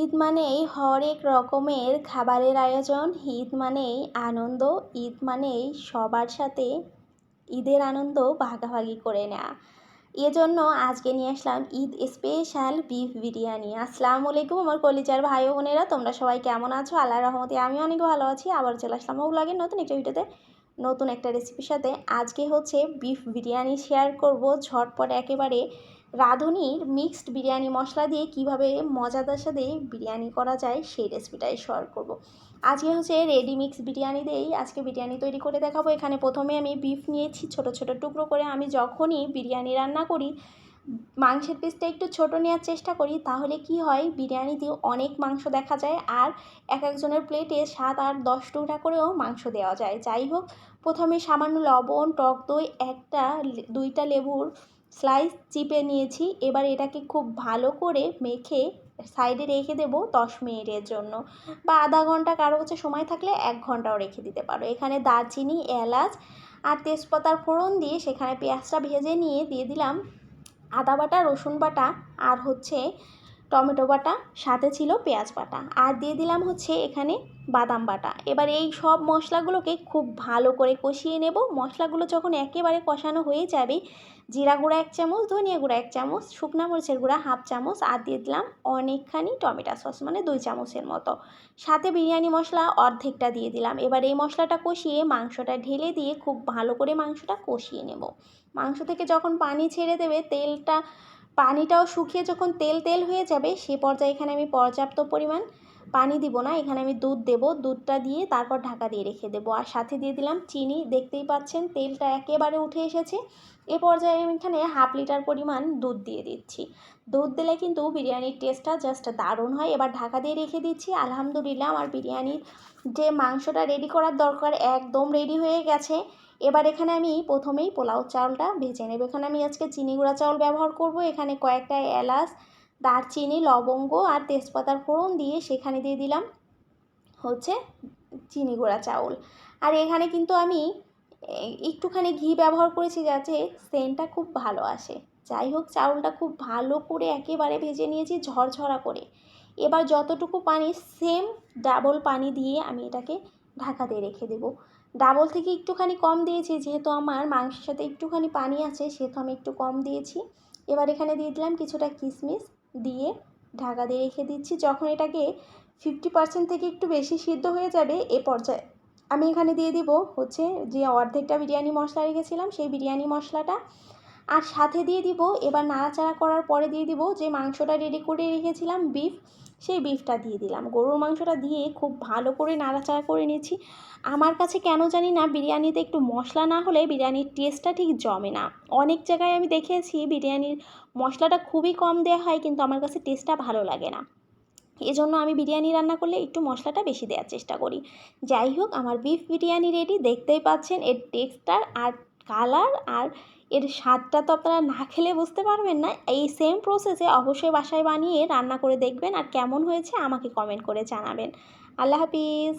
ঈদ মানেই হরেক রকমের খাবারের আয়োজন, ঈদ মানেই আনন্দ, ঈদ মানেই সবার সাথে ঈদের আনন্দ ভাগাভাগি করে নেওয়া এজন্য আজকে নিয়ে আসলাম ঈদ স্পেশাল বিফ বিরিয়ানি। আসসালামু আলাইকুম আমার কলিজার ভাই বোনেরা, তোমরা সবাই কেমন আছো? আল্লাহ রহমতে আমি অনেক ভালো আছি। আবার চলে আসলাম ও ব্লগের নতুন একটা ভিডিওতে নতুন একটা রেসিপির সাথে। আজকে হচ্ছে বিফ বিরিয়ানি শেয়ার করব ঝটপট একেবারে রাঁধুনির মিক্সড বিরিয়ানি মশলা দিয়ে কীভাবে মজাদার সাথে বিরিয়ানি করা যায় সেই রেসিপিটাই শেয়ার করব। আজকে হচ্ছে রেডি মিক্স বিরিয়ানি দিয়েই আজকে বিরিয়ানি তৈরি করে দেখাবো। এখানে প্রথমে আমি বিফ নিয়েছি, ছোট ছোট টুকরো করে। আমি যখনই বিরিয়ানি রান্না করি, মাংসের পিসটা একটু ছোট নেওয়ার চেষ্টা করি, তাহলে কি হয় বিরিয়ানিতে অনেক মাংস দেখা যায় আর এক একজনের প্লেটে সাত আট দশ টুকরা করেও মাংস দেওয়া যায়। যাই হোক, প্রথমে সামান্য লবণ, টক দই, একটা দুইটা লেবুর স্লাইস চিপে নিয়েছি। এবার এটাকে খুব ভালো করে মেখে সাইডে রেখে দেবো দশ মিনিটের জন্য। বা আধা ঘণ্টা কারও কাছে সময় থাকলে এক ঘন্টাও রেখে দিতে পারো। এখানে দারচিনি, এলাচ আর তেজপাতার ফোড়ন দিয়ে সেখানে পেঁয়াজটা ভেজে নিয়ে দিয়ে দিলাম আদা বাটা, রসুন বাটা আর হচ্ছে টমেটো বাটা, সাথে ছিল পেঁয়াজ বাটা। আর দিয়ে দিলাম হচ্ছে এখানে বাদাম বাটা। এবার এই সব মশলাগুলোকে খুব ভালো করে কষিয়ে নেব। মশলাগুলো যখন একেবারে কষানো হয়ে যাবে, জিরা গুঁড়া এক চামচ, ধনিয়া গুঁড়া এক চামচ, শুকনা মরিচের গুঁড়া হাফ চামচ, আর দিয়ে দিলাম অনেকখানি টমেটো সস মানে দুই চামচের মতো। সাথে বিরিয়ানি মশলা অর্ধেকটা দিয়ে দিলাম। এবার এই মশলাটা কষিয়ে মাংসটা ঢেলে দিয়ে খুব ভালো করে মাংসটা কষিয়ে নেব। মাংস থেকে যখন পানি ছেড়ে দেবে, তেলটা পানিটাও শুকিয়ে যখন তেল তেল হয়ে যাবে, সে পর্যায়ে এখানে আমি পর্যাপ্ত পরিমাণ পানি দিব না। এখানে আমি দুধ দেব। দুধটা দিয়ে তারপর ঢাকা দিয়ে রেখে দেবো। আর সাথে দিয়ে দিলাম চিনি। দেখতেই পাচ্ছেন তেলটা একেবারে উঠে এসেছে। এ পর্যায়ে আমি এখানে হাফ লিটার পরিমাণ দুধ দিয়ে দিচ্ছি। দুধ দিলে কিন্তু বিরিয়ানির টেস্টটা জাস্ট দারুণ হয়। এবার ঢাকা দিয়ে রেখে দিচ্ছি। আলহামদুলিল্লাহ, আমার বিরিয়ানির যে মাংসটা রেডি করার দরকার একদম রেডি হয়ে গেছে। এবার এখানে আমি প্রথমেই পোলাও চাউলটা ভেজে নেব। এখানে আমি আজকে চিনি গুঁড়া চাউল ব্যবহার করব। এখানে কয়েকটা এলাচ, দারচিনি, লবঙ্গ আর তেজপাতার ফোড়ন দিয়ে সেখানে দিয়ে দিলাম হচ্ছে চিনি গুঁড়া চাউল। আর এখানে কিন্তু আমি একটুখানি ঘি ব্যবহার করেছি যাতে সেন্টটা খুব ভালো আসে। যাই হোক, চাউলটা খুব ভালো করে একেবারে ভেজে নিয়েছি ঝরঝরা করে। এবার যতটুকু পানি সেম ডাবল পানি দিয়ে আমি এটাকে ঢাকা দিয়ে রেখে দেবো। ডাবল থেকে একটুখানি কম দিয়েছি, যেহেতু আমার মাংসের সাথে একটুখানি পানি আছে, সেহেতু আমি একটু কম দিয়েছি। এবার এখানে দিয়ে দিলাম কিছুটা কিশমিশ দিয়ে ঢাকা দিয়ে রেখে দিচ্ছি। যখন এটাকে ফিফটি পার্সেন্ট থেকে একটু বেশি সিদ্ধ হয়ে যাবে, এ পর্যায়ে আমি এখানে দিয়ে দিব হচ্ছে যে অর্ধেকটা বিরিয়ানি মশলা রেখেছিলাম, সেই বিরিয়ানি মশলাটা। আর সাথে দিয়ে দিব, এবার নাড়াচাড়া করার পরে দিয়ে দিব যে মাংসটা রেডি করে রেখেছিলাম বিফ সেই বিফটা দিয়ে দিলাম। গরুর মাংসটা দিয়ে খুব ভালো করে নাড়াচাড়া করে নিয়েছি। আমার কাছে কেন জানি না, বিরিয়ানিতে একটু মশলা না হলে বিরিয়ানির টেস্টটা ঠিক জমে না। অনেক জায়গায় আমি দেখেছি বিরিয়ানির মশলাটা খুবই কম দেওয়া হয়, কিন্তু আমার কাছে টেস্টটা ভালো লাগে না। এজন্য আমি বিরিয়ানি রান্না করলে একটু মশলাটা বেশি দেওয়ার চেষ্টা করি। যাই হোক, আমার বিফ বিরিয়ানি রেডি দেখতেই পাচ্ছেন এর টেক্সটার আর কালার আর এর স্বাদটা তো আপনারা না খেলে বুঝতে পারবেন না। এই সেম প্রসেসে অবশ্যই বাসায় বানিয়ে রান্না করে দেখবেন আর কেমন হয়েছে আমাকে কমেন্ট করে জানাবেন। আল্লাহ হাফিজ।